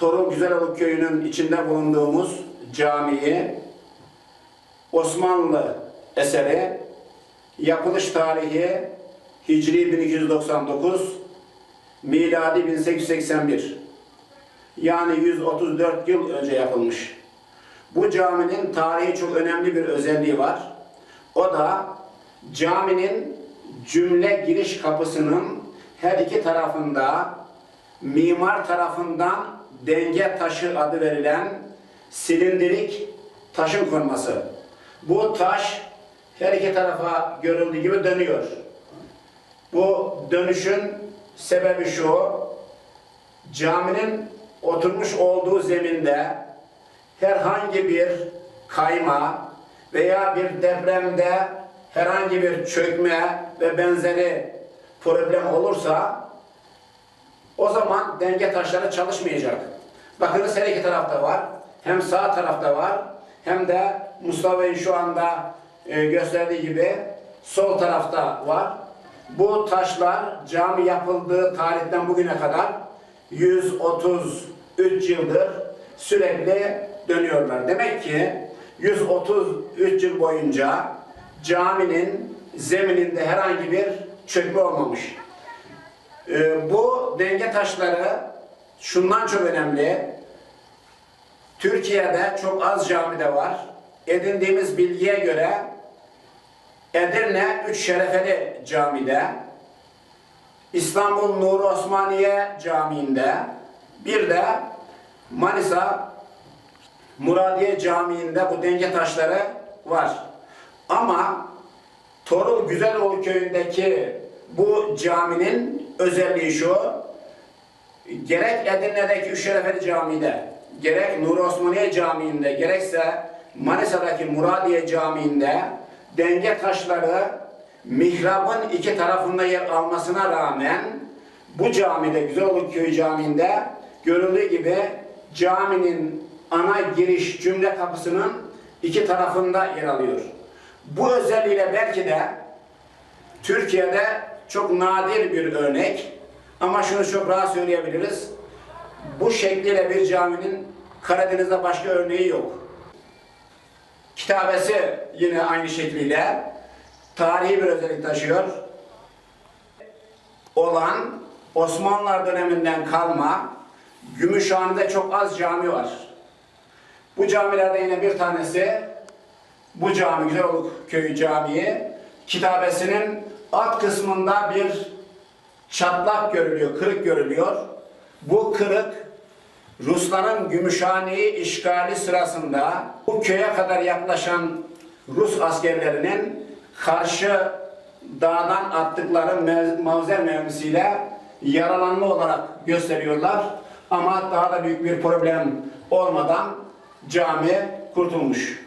Torul Güzeloluk Köyü'nün içinde bulunduğumuz camiyi Osmanlı eseri yapılış tarihi Hicri 1299 miladi 1881 yani 134 yıl önce yapılmış. Bu caminin tarihi çok önemli bir özelliği var. O da caminin cümle giriş kapısının her iki tarafında mimar tarafından denge taşı adı verilen silindirik taşın konması. Bu taş her iki tarafa görüldüğü gibi dönüyor. Bu dönüşün sebebi şu, caminin oturmuş olduğu zeminde herhangi bir kayma veya bir depremde herhangi bir çökme ve benzeri problem olursa o zaman denge taşları çalışmayacak. Bakınız her iki tarafta var. Hem sağ tarafta var hem de Mustafa Bey'in şu anda e, gösterdiği gibi sol tarafta var. Bu taşlar cami yapıldığı tarihten bugüne kadar 133 yıldır sürekli dönüyorlar. Demek ki 133 yıl boyunca caminin zemininde herhangi bir çökme olmamış. Ee, bu denge taşları şundan çok önemli. Türkiye'de çok az camide var. Edindiğimiz bilgiye göre Edirne Üç Şerefeli Camii'de, İstanbul Nur Osmaniye Camii'nde, bir de Manisa Muradiye Camii'nde bu denge taşları var. Ama Torul Güzeloğlu köyündeki bu caminin özelliği şu, gerek Edirne'deki Üşerefeli Camii'de, gerek Nur Osmaniye Camii'nde, gerekse Manisa'daki Muradiye Camii'nde denge taşları mihrabın iki tarafında yer almasına rağmen bu camide, Güzeloluk Köyü Camii'nde görüldüğü gibi caminin ana giriş cümle kapısının iki tarafında yer alıyor. Bu özelliğiyle belki de Türkiye'de çok nadir bir örnek ama şunu çok rahat söyleyebiliriz. Bu şekliyle bir caminin Karadeniz'de başka örneği yok. Kitabesi yine aynı şekliyle tarihi bir özellik taşıyor. Olan Osmanlılar döneminden kalma Gümüşhane'de çok az cami var. Bu camilerde yine bir tanesi bu cami Güzeloluk Köyü Camii kitabesinin alt kısmında bir çatlak görülüyor, kırık görülüyor. Bu kırık Rusların Gümüşhane'yi işgali sırasında bu köye kadar yaklaşan Rus askerlerinin karşı dağdan attıkları mavzer mermisiyle yaralanma olarak gösteriyorlar. Ama daha da büyük bir problem olmadan cami kurtulmuş.